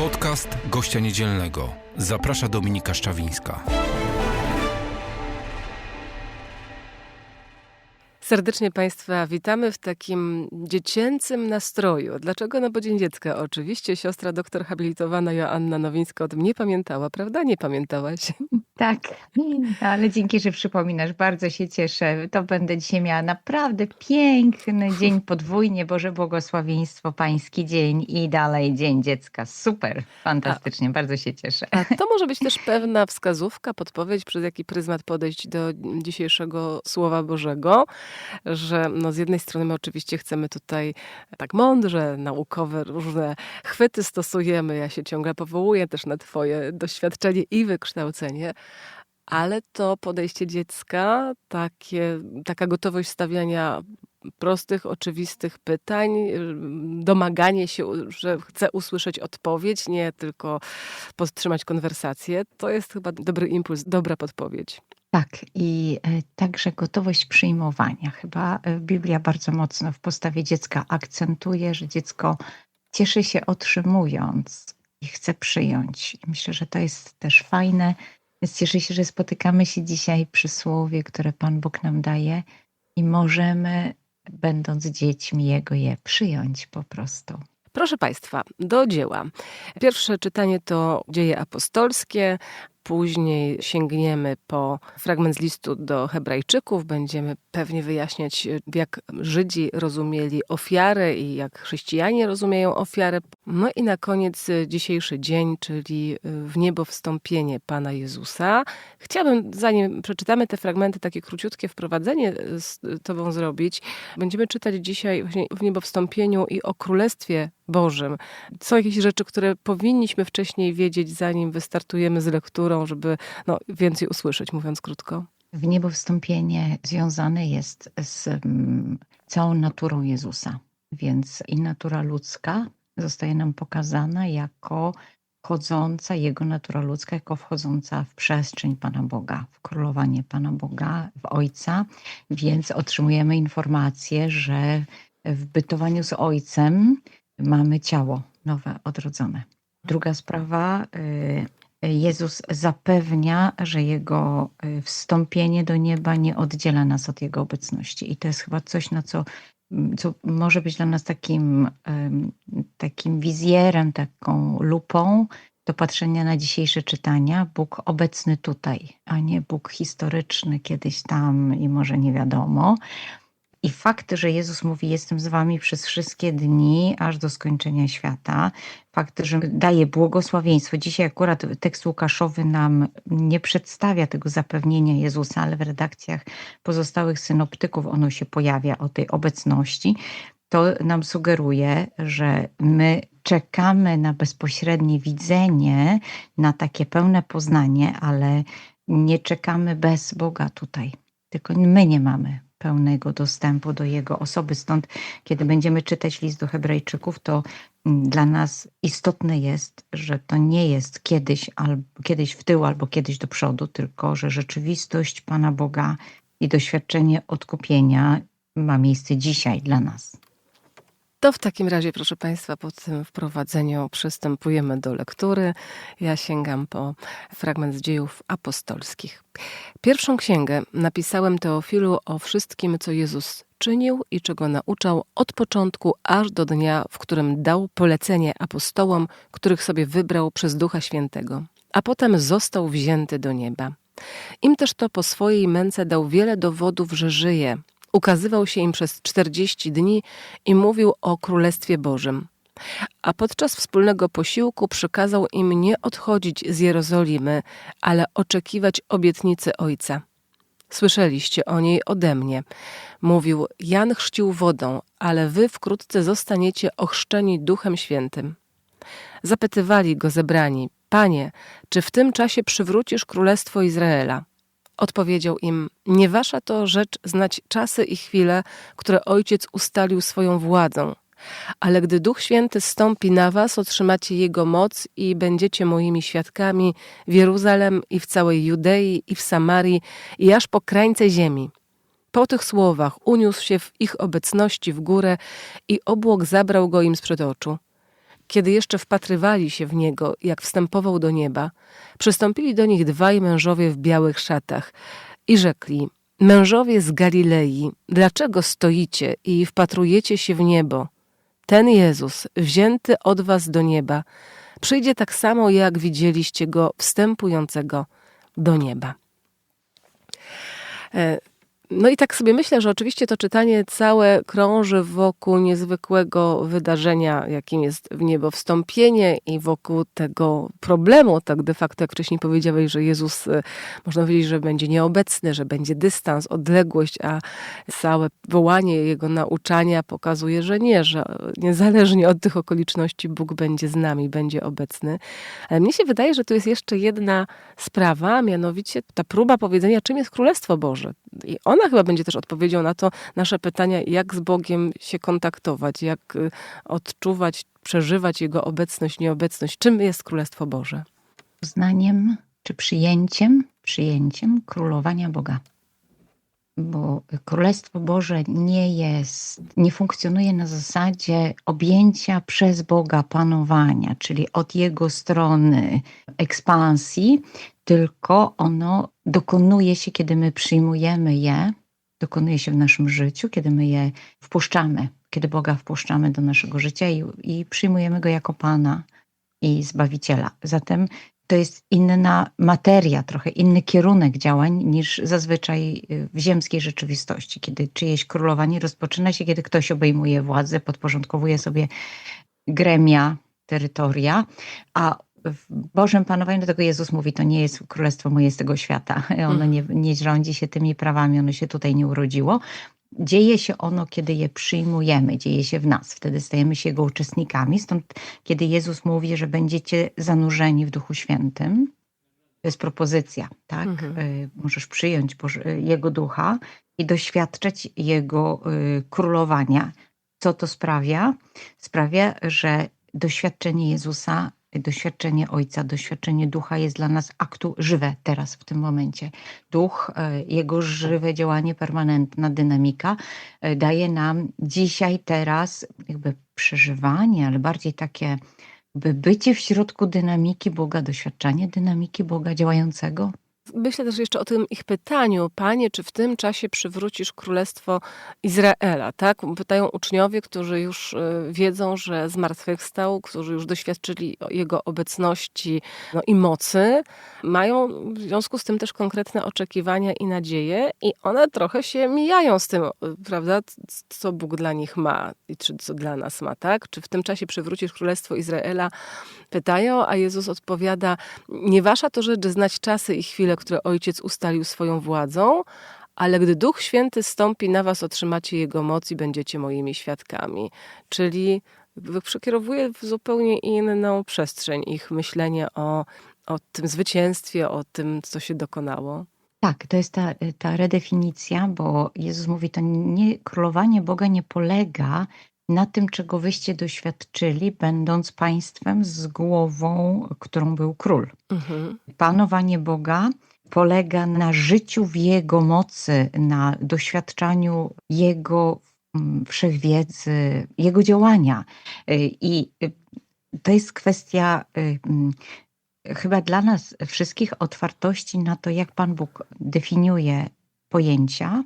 Podcast gościa niedzielnego. Zaprasza Dominika Szczawińska. Serdecznie Państwa witamy w takim dziecięcym nastroju. Dlaczego? No bo Dzień Dziecka. Oczywiście siostra doktor habilitowana Joanna Nowińska o tym nie pamiętała, prawda? Nie pamiętałaś. Tak, ale dzięki, że przypominasz. Bardzo się cieszę. To będę dzisiaj miała naprawdę piękny dzień podwójnie. Boże błogosławieństwo, pański dzień i dalej Dzień Dziecka. Super, fantastycznie, a, bardzo się cieszę. A to może być też pewna wskazówka, podpowiedź, przez jaki pryzmat podejść do dzisiejszego Słowa Bożego że no z jednej strony my oczywiście chcemy tutaj tak mądrze, naukowe różne chwyty stosujemy. Ja się ciągle powołuję też na Twoje doświadczenie i wykształcenie, ale to podejście dziecka, takie, taka gotowość stawiania prostych, oczywistych pytań, domaganie się, że chce usłyszeć odpowiedź, nie tylko podtrzymać konwersację, to jest chyba dobry impuls, dobra podpowiedź. Tak, i e, także gotowość przyjmowania. Chyba e, Biblia bardzo mocno w postawie dziecka akcentuje, że dziecko cieszy się otrzymując i chce przyjąć. I myślę, że to jest też fajne. Cieszę się, że spotykamy się dzisiaj przy słowie, które Pan Bóg nam daje i możemy, będąc dziećmi Jego, je przyjąć po prostu. Proszę Państwa, do dzieła. Pierwsze czytanie to dzieje apostolskie, Później sięgniemy po fragment z listu do Hebrajczyków. Będziemy pewnie wyjaśniać, jak Żydzi rozumieli ofiarę i jak chrześcijanie rozumieją ofiarę. No i na koniec dzisiejszy dzień, czyli w niebo wstąpienie Pana Jezusa. Chciałabym, zanim przeczytamy te fragmenty, takie króciutkie wprowadzenie z Tobą zrobić. Będziemy czytać dzisiaj właśnie w niebo wstąpieniu i o Królestwie Bożym. Są jakieś rzeczy, które powinniśmy wcześniej wiedzieć, zanim wystartujemy z lekturą, żeby no, więcej usłyszeć, mówiąc krótko. W niebo wstąpienie związane jest z mm, całą naturą Jezusa, więc i natura ludzka zostaje nam pokazana jako wchodząca, jego natura ludzka, jako wchodząca w przestrzeń Pana Boga, w królowanie Pana Boga, w Ojca, więc otrzymujemy informację, że w bytowaniu z Ojcem mamy ciało nowe, odrodzone. Druga sprawa, y, Jezus zapewnia, że Jego y, wstąpienie do nieba nie oddziela nas od Jego obecności. I to jest chyba coś, na co, co może być dla nas takim, takim wizjerem, taką lupą do patrzenia na dzisiejsze czytania. Bóg obecny tutaj, a nie Bóg historyczny kiedyś tam i może nie wiadomo. I fakt, że Jezus mówi: Jestem z wami przez wszystkie dni, aż do skończenia świata, fakt, że daje błogosławieństwo. Dzisiaj akurat tekst Łukaszowy nam nie przedstawia tego zapewnienia Jezusa, ale w redakcjach pozostałych synoptyków ono się pojawia o tej obecności. To nam sugeruje, że my czekamy na bezpośrednie widzenie, na takie pełne poznanie, ale nie czekamy bez Boga tutaj. Tylko my nie mamy pełnego dostępu do Jego osoby. Stąd, kiedy będziemy czytać list do Hebrajczyków, to mm, dla nas istotne jest, że to nie jest kiedyś, albo, kiedyś w tył albo kiedyś do przodu, tylko że rzeczywistość Pana Boga i doświadczenie odkupienia ma miejsce dzisiaj dla nas. To w takim razie, proszę Państwa, po tym wprowadzeniu przystępujemy do lektury. Ja sięgam po fragment z dziejów apostolskich. Pierwszą księgę napisałem Teofilu o wszystkim, co Jezus czynił i czego nauczał od początku aż do dnia, w którym dał polecenie apostołom, których sobie wybrał przez Ducha Świętego, a potem został wzięty do nieba. Im też to po swojej męce dał wiele dowodów, że żyje, Ukazywał się im przez czterdzieści dni i mówił o Królestwie Bożym. A podczas wspólnego posiłku przykazał im nie odchodzić z Jerozolimy, ale oczekiwać obietnicy Ojca. Słyszeliście o niej ode mnie. Mówił: Jan chrzcił wodą, ale wy wkrótce zostaniecie ochrzczeni Duchem Świętym. Zapytywali go zebrani: Panie, czy w tym czasie przywrócisz królestwo Izraela? Odpowiedział im: Nie wasza to rzecz znać czasy i chwile, które ojciec ustalił swoją władzą. Ale gdy Duch Święty stąpi na was, otrzymacie Jego moc i będziecie moimi świadkami w Jeruzalem i w całej Judei i w Samarii i aż po krańce ziemi. Po tych słowach uniósł się w ich obecności w górę i obłok zabrał go im sprzed oczu. Kiedy jeszcze wpatrywali się w niego, jak wstępował do nieba, przystąpili do nich dwaj mężowie w białych szatach i rzekli: Mężowie z Galilei, dlaczego stoicie i wpatrujecie się w niebo? Ten Jezus, wzięty od was do nieba, przyjdzie tak samo, jak widzieliście go wstępującego do nieba. No i tak sobie myślę, że oczywiście to czytanie całe krąży wokół niezwykłego wydarzenia, jakim jest w niebo wstąpienie i wokół tego problemu, tak de facto, jak wcześniej powiedziałeś, że Jezus, e, można powiedzieć, że będzie nieobecny, że będzie dystans, odległość, a całe wołanie Jego nauczania pokazuje, że nie, że niezależnie od tych okoliczności Bóg będzie z nami, będzie obecny. Ale mnie się wydaje, że tu jest jeszcze jedna sprawa, mianowicie ta próba powiedzenia, czym jest Królestwo Boże. I ona chyba będzie też odpowiedzią na to nasze pytania, jak z Bogiem się kontaktować, jak y, odczuwać, przeżywać Jego obecność, nieobecność. Czym jest Królestwo Boże? uznaniem czy przyjęciem, przyjęciem królowania Boga. Bo Królestwo Boże nie jest, nie funkcjonuje na zasadzie objęcia przez Boga panowania, czyli od Jego strony ekspansji, tylko ono dokonuje się, kiedy my przyjmujemy je, dokonuje się w naszym życiu, kiedy my je wpuszczamy, kiedy Boga wpuszczamy do naszego życia i, i przyjmujemy Go jako Pana i Zbawiciela. Zatem to jest inna materia, trochę inny kierunek działań niż zazwyczaj y, w ziemskiej rzeczywistości, kiedy czyjeś królowanie rozpoczyna się, kiedy ktoś obejmuje władzę, podporządkowuje sobie gremia, terytoria, a w Bożym panowaniu, dlatego Jezus mówi, to nie jest królestwo moje z tego świata. Ono nie, nie rządzi się tymi prawami, ono się tutaj nie urodziło. Dzieje się ono, kiedy je przyjmujemy, dzieje się w nas. Wtedy stajemy się jego uczestnikami. Stąd, kiedy Jezus mówi, że będziecie zanurzeni w Duchu Świętym, to jest propozycja, tak? Mhm. Y, Możesz przyjąć y, Jego Ducha i doświadczać Jego y, królowania. Co to sprawia? Sprawia, że doświadczenie Jezusa, doświadczenie Ojca, doświadczenie Ducha jest dla nas aktu żywe teraz, w tym momencie. Duch, y, Jego żywe działanie, permanentna dynamika y, daje nam dzisiaj, teraz jakby przeżywanie, ale bardziej takie by bycie w środku dynamiki Boga, doświadczanie dynamiki Boga działającego. Myślę też jeszcze o tym ich pytaniu, Panie, czy w tym czasie przywrócisz królestwo Izraela, tak? Pytają uczniowie, którzy już y, wiedzą, że zmartwychwstał, którzy już doświadczyli Jego obecności no, i mocy. Mają w związku z tym też konkretne oczekiwania i nadzieje i one trochę się mijają z tym, prawda, co Bóg dla nich ma i czy co dla nas ma, tak? Czy w tym czasie przywrócisz królestwo Izraela? Pytają, a Jezus odpowiada, nie wasza to rzecz znać czasy i chwile, które Ojciec ustalił swoją władzą, ale gdy Duch Święty stąpi na was, otrzymacie Jego moc i będziecie moimi świadkami. Czyli przekierowuje w zupełnie inną przestrzeń ich myślenie o, o tym zwycięstwie, o tym, co się dokonało. Tak, to jest ta, ta redefinicja, bo Jezus mówi, to nie, królowanie Boga nie polega na tym, czego wyście doświadczyli, będąc państwem z głową, którą był król. Mhm. Panowanie Boga polega na życiu w Jego mocy, na doświadczaniu Jego mm, wszechwiedzy, Jego działania. Y, I y, to jest kwestia y, mm, chyba dla nas wszystkich otwartości na to, jak Pan Bóg definiuje pojęcia,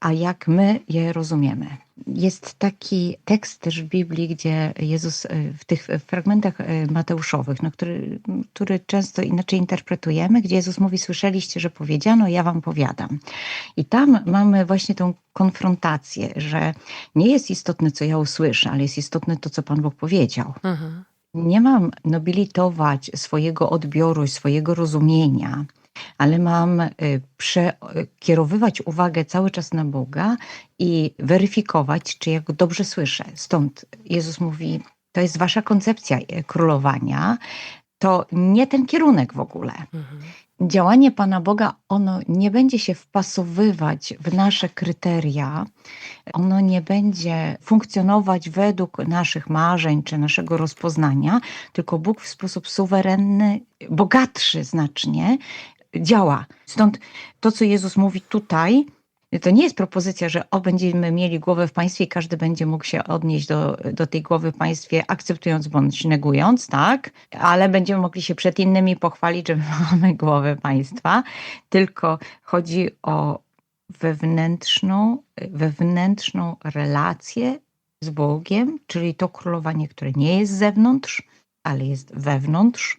a jak my je rozumiemy. Jest taki tekst też w Biblii, gdzie Jezus y, w tych fragmentach y, Mateuszowych, no, który, który często inaczej interpretujemy, gdzie Jezus mówi: Słyszeliście, że powiedziano, ja wam powiadam. I tam mamy właśnie tą konfrontację, że nie jest istotne, co ja usłyszę, ale jest istotne to, co Pan Bóg powiedział. Mhm. Nie mam nobilitować swojego odbioru, swojego rozumienia, ale mam y, przekierowywać uwagę cały czas na Boga i weryfikować, czy ja go dobrze słyszę. Stąd Jezus mówi, to jest wasza koncepcja y, królowania, to nie ten kierunek w ogóle. Mhm. Działanie Pana Boga, ono nie będzie się wpasowywać w nasze kryteria, ono nie będzie funkcjonować według naszych marzeń czy naszego rozpoznania, tylko Bóg w sposób suwerenny, bogatszy znacznie działa. Stąd to, co Jezus mówi tutaj, To nie jest propozycja, że o, będziemy mieli głowę w państwie i każdy będzie mógł się odnieść do, do tej głowy w państwie, akceptując bądź negując, tak? Ale będziemy mogli się przed innymi pochwalić, że mamy głowę państwa. Tylko chodzi o wewnętrzną, wewnętrzną relację z Bogiem, czyli to królowanie, które nie jest z zewnątrz, ale jest wewnątrz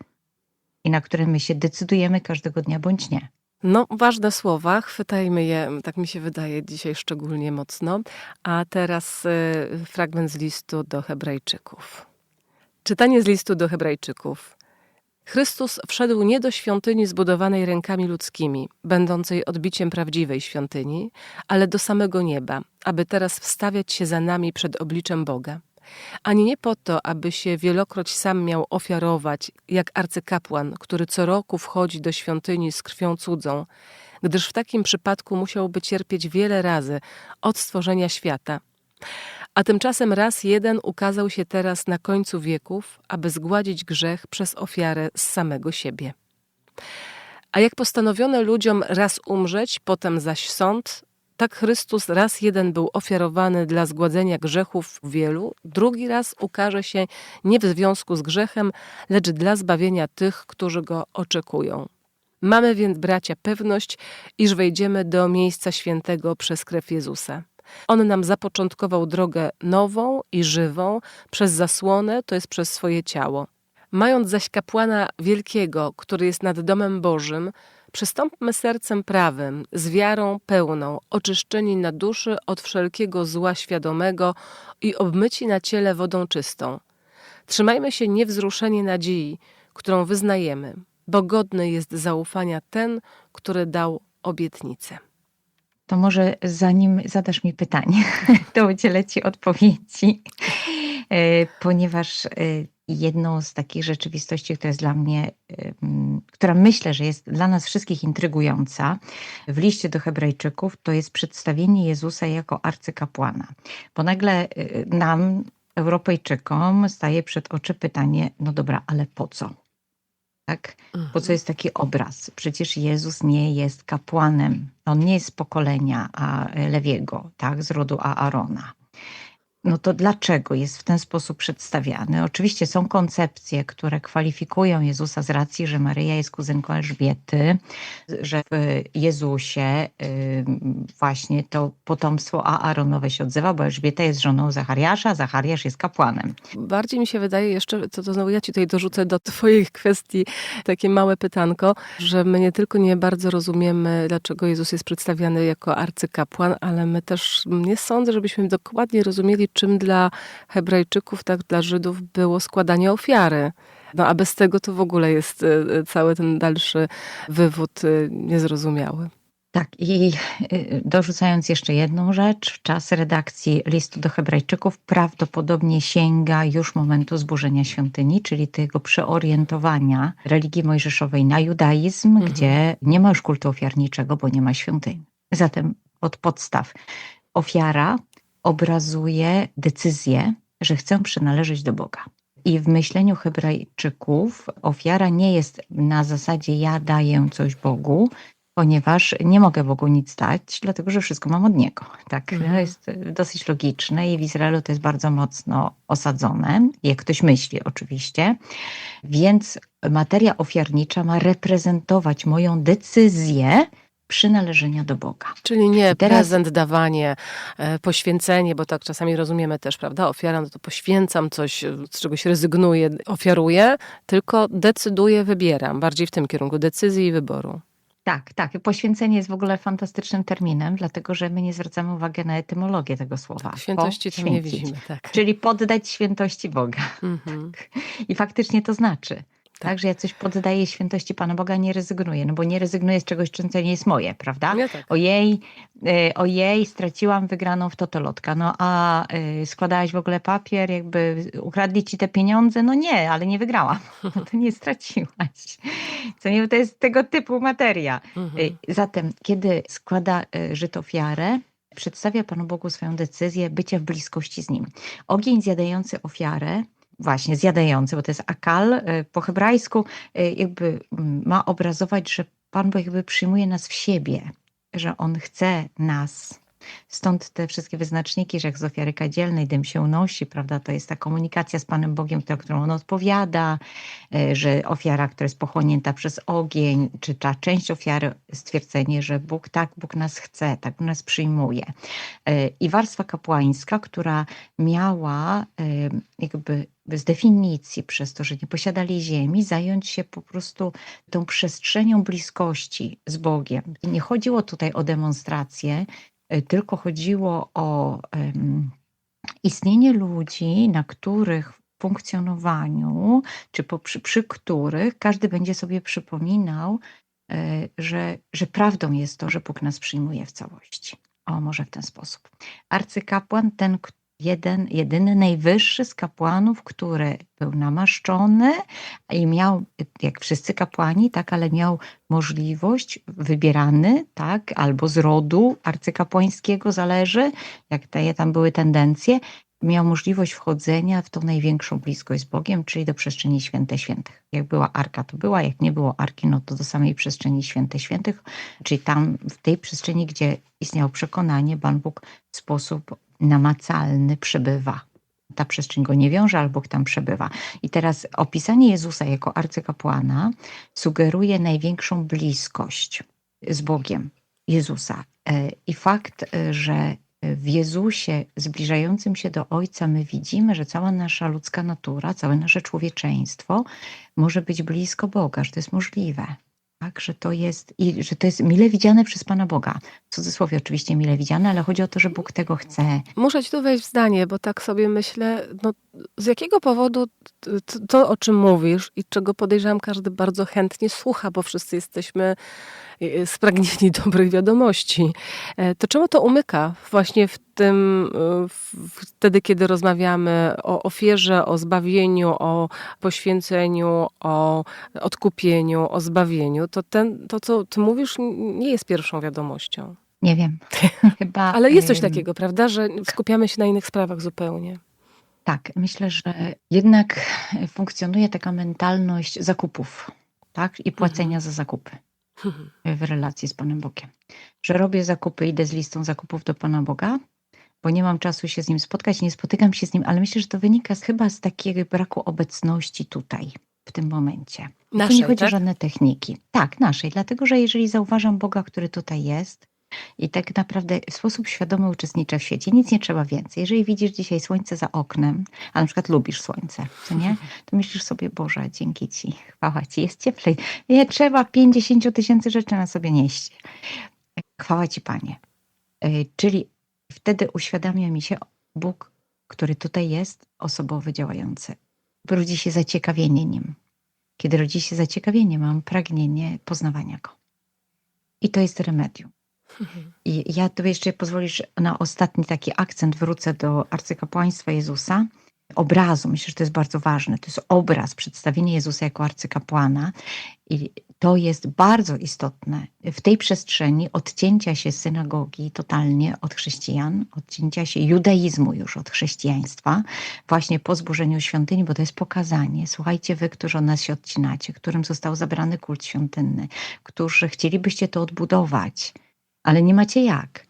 i na które my się decydujemy każdego dnia bądź nie. No, ważne słowa, chwytajmy je, tak mi się wydaje, dzisiaj szczególnie mocno. A teraz y, fragment z listu do Hebrajczyków. Czytanie z listu do Hebrajczyków. Chrystus wszedł nie do świątyni zbudowanej rękami ludzkimi, będącej odbiciem prawdziwej świątyni, ale do samego nieba, aby teraz wstawiać się za nami przed obliczem Boga. Ani nie po to, aby się wielokroć sam miał ofiarować, jak arcykapłan, który co roku wchodzi do świątyni z krwią cudzą, gdyż w takim przypadku musiałby cierpieć wiele razy od stworzenia świata. A tymczasem raz jeden ukazał się teraz na końcu wieków, aby zgładzić grzech przez ofiarę z samego siebie. A jak postanowiono ludziom raz umrzeć, potem zaś sąd, tak Chrystus raz jeden był ofiarowany dla zgładzenia grzechów wielu, drugi raz ukaże się nie w związku z grzechem, lecz dla zbawienia tych, którzy go oczekują. Mamy więc, bracia, pewność, iż wejdziemy do miejsca świętego przez krew Jezusa. On nam zapoczątkował drogę nową i żywą przez zasłonę, to jest przez swoje ciało. Mając zaś kapłana wielkiego, który jest nad domem Bożym, przystąpmy sercem prawym, z wiarą pełną, oczyszczeni na duszy od wszelkiego zła świadomego i obmyci na ciele wodą czystą. Trzymajmy się niewzruszenie nadziei, którą wyznajemy, bo godny jest zaufania ten, który dał obietnicę. To może zanim zadasz mi pytanie, to udzielę Ci odpowiedzi, E, ponieważ e, jedną z takich rzeczywistości, która jest dla mnie, która myślę, że jest dla nas wszystkich intrygująca w liście do Hebrajczyków, to jest przedstawienie Jezusa jako arcykapłana. Bo nagle e, nam, Europejczykom, staje przed oczy pytanie: no dobra, ale po co? Tak? Po co jest taki obraz? Przecież Jezus nie jest kapłanem. On nie jest z pokolenia Lewiego, tak? z rodu Aarona. No to dlaczego jest w ten sposób przedstawiany? Oczywiście są koncepcje, które kwalifikują Jezusa z racji, że Maryja jest kuzynką Elżbiety, że w Jezusie y, właśnie to potomstwo Aaronowe się odzywa, bo Elżbieta jest żoną Zachariasza, Zachariasz jest kapłanem. Bardziej mi się wydaje jeszcze, to, to znowu ja ci tutaj dorzucę do twoich kwestii takie małe pytanko, że my nie tylko nie bardzo rozumiemy, dlaczego Jezus jest przedstawiany jako arcykapłan, ale my też nie sądzę, żebyśmy dokładnie rozumieli, czym dla Hebrajczyków, tak dla Żydów było składanie ofiary. No a bez tego to w ogóle jest e, cały ten dalszy wywód e, niezrozumiały. Tak, i dorzucając jeszcze jedną rzecz, czas redakcji listu do Hebrajczyków prawdopodobnie sięga już momentu zburzenia świątyni, czyli tego przeorientowania religii mojżeszowej na judaizm, Mhm. gdzie nie ma już kultu ofiarniczego, bo nie ma świątyni. Zatem od podstaw ofiara obrazuje decyzję, że chcę przynależeć do Boga. I w myśleniu Hebrajczyków ofiara nie jest na zasadzie ja daję coś Bogu, ponieważ nie mogę Bogu nic dać, dlatego że wszystko mam od Niego. Tak, Mhm. to jest dosyć logiczne i w Izraelu to jest bardzo mocno osadzone, jak ktoś myśli oczywiście. Więc materia ofiarnicza ma reprezentować moją decyzję przynależenia do Boga. Czyli nie teraz- prezent, dawanie, e, poświęcenie, bo tak czasami rozumiemy też, prawda? Ofiara, no to poświęcam coś, e, z czegoś rezygnuję, ofiaruję, tylko decyduję, wybieram. Bardziej w tym kierunku decyzji i wyboru. Tak, tak. Poświęcenie jest w ogóle fantastycznym terminem, dlatego że my nie zwracamy uwagi na etymologię tego słowa. Świętości tam nie widzimy, tak. Czyli poddać świętości Boga. Mhm. I faktycznie to znaczy. Tak, że ja coś poddaję świętości Pana Boga, nie rezygnuję, no bo nie rezygnuję z czegoś, co nie jest moje, prawda? Nie tak. Ojej, e, ojej, straciłam wygraną w totolotka. No a e, składałaś w ogóle papier, jakby ukradli ci te pieniądze? No nie, ale nie wygrałam. No to nie straciłaś. Co nie, to jest tego typu materia. Mhm. Y, Zatem, kiedy składa Żyd ofiarę, przedstawia Panu Bogu swoją decyzję bycia w bliskości z Nim. Ogień zjadający ofiarę, właśnie zjadający, bo to jest akal, y, po hebrajsku y, jakby mm, ma obrazować, że Pan Bóg jakby przyjmuje nas w siebie. że On chce nas. Stąd te wszystkie wyznaczniki, że jak z ofiary kadzielnej dym się unosi, prawda? To jest ta komunikacja z Panem Bogiem, za którą On odpowiada, e, że ofiara, która jest pochłonięta przez ogień, czy ta część ofiary, stwierdzenie, że Bóg tak, Bóg nas chce, tak Bóg nas przyjmuje. I warstwa kapłańska, która miała jakby z definicji, przez to, że nie posiadali ziemi, zająć się po prostu tą przestrzenią bliskości z Bogiem. Nie chodziło tutaj o demonstrację, y, tylko chodziło o um, istnienie ludzi, na których funkcjonowaniu, czy po, przy, przy których każdy będzie sobie przypominał, y, że, że prawdą jest to, że Bóg nas przyjmuje w całości. O, może w ten sposób. Arcykapłan, ten, jeden, jedyny, najwyższy z kapłanów, który był namaszczony i miał, jak wszyscy kapłani, tak, ale miał możliwość, wybierany, tak, albo z rodu arcykapłańskiego zależy, jak te, tam były tendencje, miał możliwość wchodzenia w tą największą bliskość z Bogiem, czyli do przestrzeni święte świętych. Jak była arka, to była, jak nie było arki, no to do samej przestrzeni święte świętych, czyli tam w tej przestrzeni, gdzie istniało przekonanie, Pan Bóg w sposób namacalny przebywa. Ta przestrzeń go nie wiąże, albo tam przebywa. I teraz opisanie Jezusa jako arcykapłana sugeruje największą bliskość z Bogiem Jezusa. E, I fakt, e, że w Jezusie zbliżającym się do Ojca my widzimy, że cała nasza ludzka natura, całe nasze człowieczeństwo może być blisko Boga, że to jest możliwe. Tak, że to jest i że to jest mile widziane przez Pana Boga. W cudzysłowie oczywiście mile widziane, ale chodzi o to, że Bóg tego chce. Muszę ci tu wejść w zdanie, bo tak sobie myślę, no, z jakiego powodu to, to, o czym mówisz i czego podejrzewam każdy bardzo chętnie słucha, bo wszyscy jesteśmy y, spragnieni dobrych wiadomości. E, to czemu to umyka właśnie w tym, wtedy, kiedy rozmawiamy o ofierze, o zbawieniu, o poświęceniu, o odkupieniu, o zbawieniu, to, ten, to co ty mówisz, nie jest pierwszą wiadomością. Nie wiem. Chyba, Ale jest coś takiego, prawda, że skupiamy się na innych sprawach zupełnie. Tak, myślę, że jednak funkcjonuje taka mentalność zakupów, tak? I płacenia mhm. za zakupy w relacji z Panem Bogiem. Że robię zakupy, idę z listą zakupów do Pana Boga, bo nie mam czasu się z nim spotkać, nie spotykam się z nim, ale myślę, że to wynika z, chyba z takiego braku obecności tutaj, w tym momencie. Naszej, tu nie chodzi tak? o żadne techniki. Tak, naszej, dlatego że jeżeli zauważam Boga, który tutaj jest, i tak naprawdę w sposób świadomy uczestniczę w świecie. Nic nie trzeba więcej. Jeżeli widzisz dzisiaj słońce za oknem, a na przykład lubisz słońce, co nie? To myślisz sobie, Boże, dzięki Ci, chwała Ci, jest cieplej. Nie trzeba 50 tysięcy rzeczy na sobie nieść. Chwała Ci, Panie. Y, czyli wtedy uświadamia mi się Bóg, który tutaj jest, osobowy, działający. Rodzi się zaciekawienie Nim. Kiedy rodzi się zaciekawienie, mam pragnienie poznawania Go. I to jest remedium. I ja tu jeszcze pozwolisz na ostatni taki akcent wrócę do arcykapłaństwa Jezusa, obrazu. Myślę, że to jest bardzo ważne. To jest obraz, przedstawienie Jezusa jako arcykapłana. I to jest bardzo istotne w tej przestrzeni odcięcia się synagogi totalnie od chrześcijan, odcięcia się judaizmu już od chrześcijaństwa, właśnie po zburzeniu świątyni, bo to jest pokazanie. Słuchajcie, wy, którzy od nas się odcinacie, którym został zabrany kult świątynny, którzy chcielibyście to odbudować ale nie macie jak.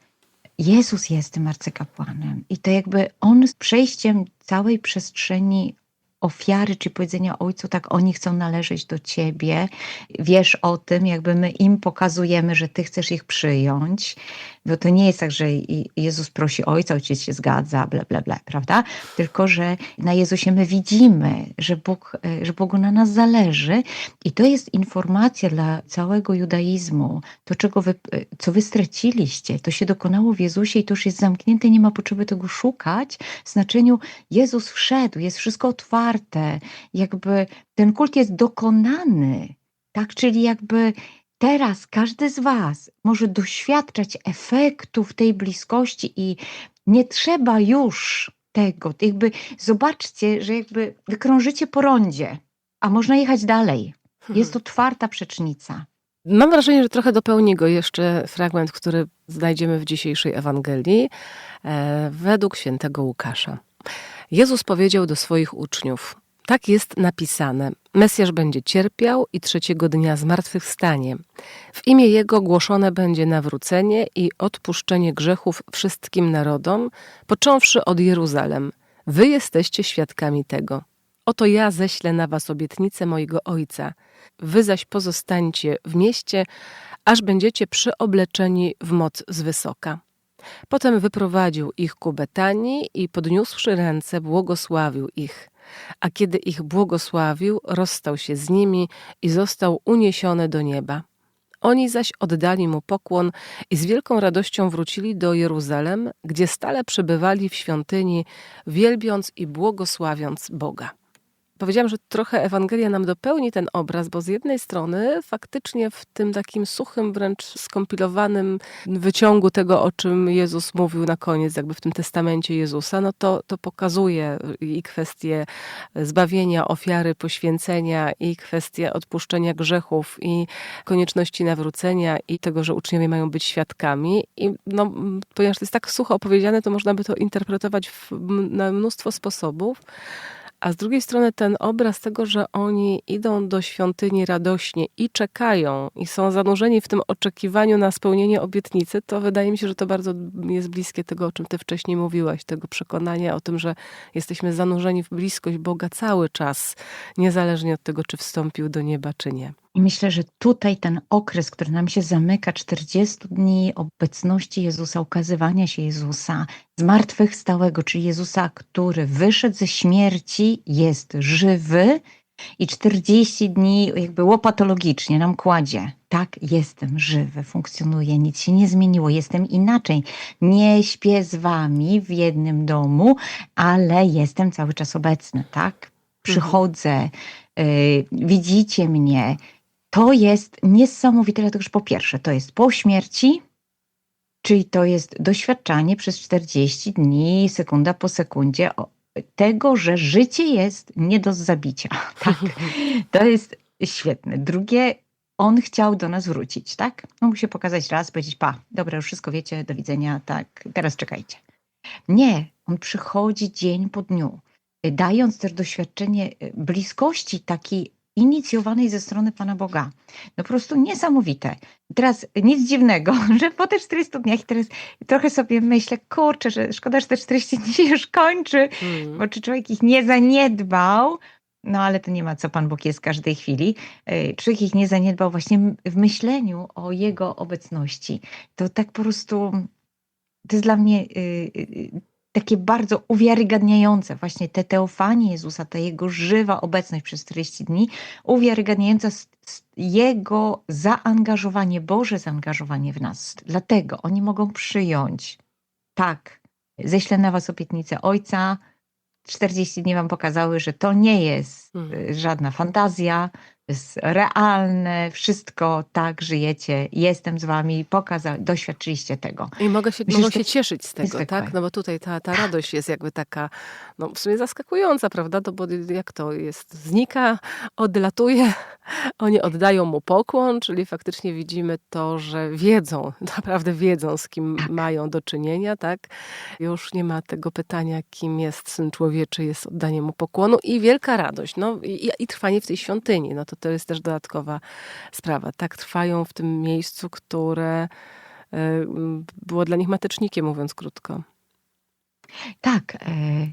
Jezus jest tym arcykapłanem i to jakby on z przejściem całej przestrzeni ofiary, czy powiedzenia Ojcu, tak oni chcą należeć do Ciebie, wiesz o tym, jakby my im pokazujemy, że Ty chcesz ich przyjąć, bo to nie jest tak, że Jezus prosi Ojca, Ojciec się zgadza, bla, bla, bla, prawda? Tylko, że na Jezusie my widzimy, że, Bóg, że Bogu na nas zależy i to jest informacja dla całego judaizmu. To, czego wy, co wy straciliście, to się dokonało w Jezusie i to już jest zamknięte, nie ma potrzeby tego szukać. W znaczeniu Jezus wszedł, jest wszystko otwarte, jakby ten kult jest dokonany, tak? Czyli jakby teraz każdy z Was może doświadczać efektów tej bliskości i nie trzeba już tego. Jakby zobaczcie, że jakby wykrążycie po rondzie, a można jechać dalej. Jest to twarda przecznica. Mam wrażenie, że trochę dopełni go jeszcze fragment, który znajdziemy w dzisiejszej Ewangelii e, według świętego Łukasza. Jezus powiedział do swoich uczniów: Tak jest napisane: Mesjasz będzie cierpiał i trzeciego dnia zmartwychwstanie. W imię Jego głoszone będzie nawrócenie i odpuszczenie grzechów wszystkim narodom, począwszy od Jeruzalem. Wy jesteście świadkami tego. Oto ja ześlę na was obietnicę mojego Ojca. Wy zaś pozostańcie w mieście, aż będziecie przyobleczeni w moc z wysoka. Potem wyprowadził ich ku Betanii i podniósłszy ręce, błogosławił ich. A kiedy ich błogosławił, rozstał się z nimi i został uniesiony do nieba. Oni zaś oddali mu pokłon i z wielką radością wrócili do Jeruzalem, gdzie stale przebywali w świątyni, wielbiąc i błogosławiąc Boga. Powiedziałam, że trochę Ewangelia nam dopełni ten obraz, bo z jednej strony faktycznie w tym takim suchym, wręcz skompilowanym wyciągu tego, o czym Jezus mówił na koniec, jakby w tym testamencie Jezusa, no to, to pokazuje i kwestię zbawienia, ofiary, poświęcenia, i kwestię odpuszczenia grzechów, i konieczności nawrócenia, i tego, że uczniowie mają być świadkami. I no, ponieważ to jest tak sucho opowiedziane, to można by to interpretować w, na mnóstwo sposobów. A z drugiej strony ten obraz tego, że oni idą do świątyni radośnie i czekają, i są zanurzeni w tym oczekiwaniu na spełnienie obietnicy, to wydaje mi się, że to bardzo jest bliskie tego, o czym ty wcześniej mówiłaś, tego przekonania o tym, że jesteśmy zanurzeni w bliskość Boga cały czas, niezależnie od tego, czy wstąpił do nieba, czy nie. I myślę, że tutaj ten okres, który nam się zamyka, 40 dni obecności Jezusa, ukazywania się Jezusa, zmartwychwstałego, czyli Jezusa, który wyszedł ze śmierci, jest żywy i 40 dni jakby łopatologicznie nam kładzie. Tak, jestem żywy, funkcjonuję, nic się nie zmieniło, jestem inaczej. Nie śpię z wami w jednym domu, ale jestem cały czas obecny, tak? Przychodzę, y, widzicie mnie, to jest niesamowite, dlatego że po pierwsze, to jest po śmierci, czyli to jest doświadczanie przez 40 dni, sekunda po sekundzie, tego, że życie jest nie do zabicia. Tak? To jest świetne. Drugie, on chciał do nas wrócić, tak? On mógł się pokazać raz, powiedzieć, pa, dobra, już wszystko wiecie, do widzenia, tak, teraz czekajcie. Nie, on przychodzi dzień po dniu, dając też doświadczenie bliskości takiej inicjowanej ze strony Pana Boga. No po prostu niesamowite. Teraz nic dziwnego, że po tych 400 dniach teraz trochę sobie myślę, kurczę, że szkoda, że te 40 dni się już kończy, Hmm. bo czy człowiek ich nie zaniedbał, no ale to nie ma co, Pan Bóg jest w każdej chwili. Yy, Człowiek ich nie zaniedbał właśnie w myśleniu o Jego obecności. To tak po prostu, to jest dla mnie yy, yy, takie bardzo uwiarygadniające właśnie te teofanie Jezusa, ta Jego żywa obecność przez 40 dni, uwiarygadniająca Jego zaangażowanie, Boże zaangażowanie w nas. Dlatego oni mogą przyjąć, tak, ześlę na was obietnicę Ojca, 40 dni wam pokazały, że to nie jest Mhm. y, żadna fantazja, jest realne, wszystko tak, żyjecie, jestem z wami, pokaza, doświadczyliście tego. I mogę się, Myślę, mogą się cieszyć z tego, tak? No bo tutaj ta, ta radość jest jakby taka, no w sumie zaskakująca, prawda? To bo jak to jest? Znika, odlatuje, oni oddają mu pokłon, czyli faktycznie widzimy to, że wiedzą, naprawdę wiedzą, z kim Tak. mają do czynienia, tak? Już nie ma tego pytania, kim jest Syn Człowieczy, jest oddanie mu pokłonu i wielka radość, no i, i trwanie w tej świątyni, no to to jest też dodatkowa sprawa. Tak trwają w tym miejscu, które y, było dla nich matecznikiem, mówiąc krótko. Tak, e,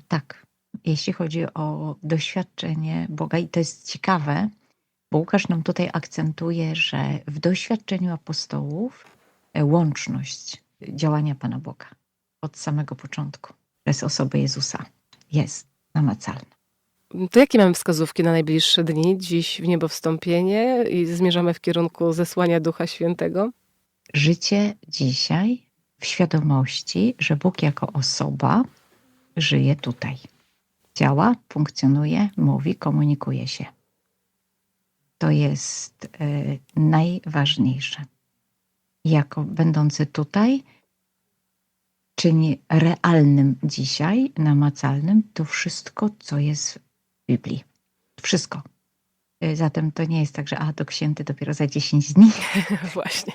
tak. Jeśli chodzi o doświadczenie Boga, i to jest ciekawe, bo Łukasz nam tutaj akcentuje, że w doświadczeniu apostołów e, łączność działania Pana Boga od samego początku przez osobę Jezusa jest namacalna. To jakie mamy wskazówki na najbliższe dni? Dziś w niebo wstąpienie i zmierzamy w kierunku zesłania Ducha Świętego? Życie dzisiaj w świadomości, że Bóg jako osoba żyje tutaj. Działa, funkcjonuje, mówi, komunikuje się. To jest e, najważniejsze. Jako będący tutaj, czyni realnym dzisiaj, namacalnym to wszystko, co jest Biblii. Wszystko. Y, Zatem to nie jest tak, że a, to księty dopiero za 10 dni. Właśnie.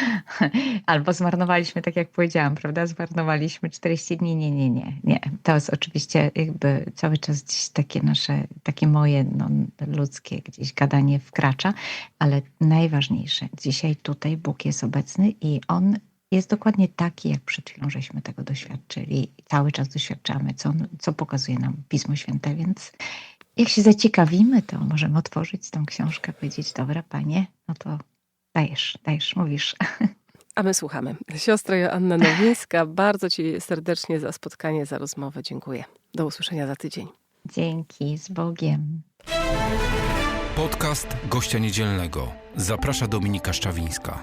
Albo zmarnowaliśmy, tak jak powiedziałam, prawda? Zmarnowaliśmy 40 dni. Nie, nie, nie. nie. To jest oczywiście jakby cały czas gdzieś takie nasze, takie moje no, ludzkie gdzieś gadanie wkracza, ale najważniejsze, dzisiaj tutaj Bóg jest obecny i On jest dokładnie taki, jak przed chwilą żeśmy tego doświadczyli. Cały czas doświadczamy, co, co pokazuje nam Pismo Święte, więc jak się zaciekawimy, to możemy otworzyć tą książkę, powiedzieć, dobra, Panie, no to dajesz, dajesz, mówisz. A my słuchamy. Siostra Joanna Nowińska, bardzo Ci serdecznie za spotkanie, za rozmowę. Dziękuję. Do usłyszenia za tydzień. Dzięki, z Bogiem. Podcast gościa niedzielnego. Zaprasza Dominika Szczawińska.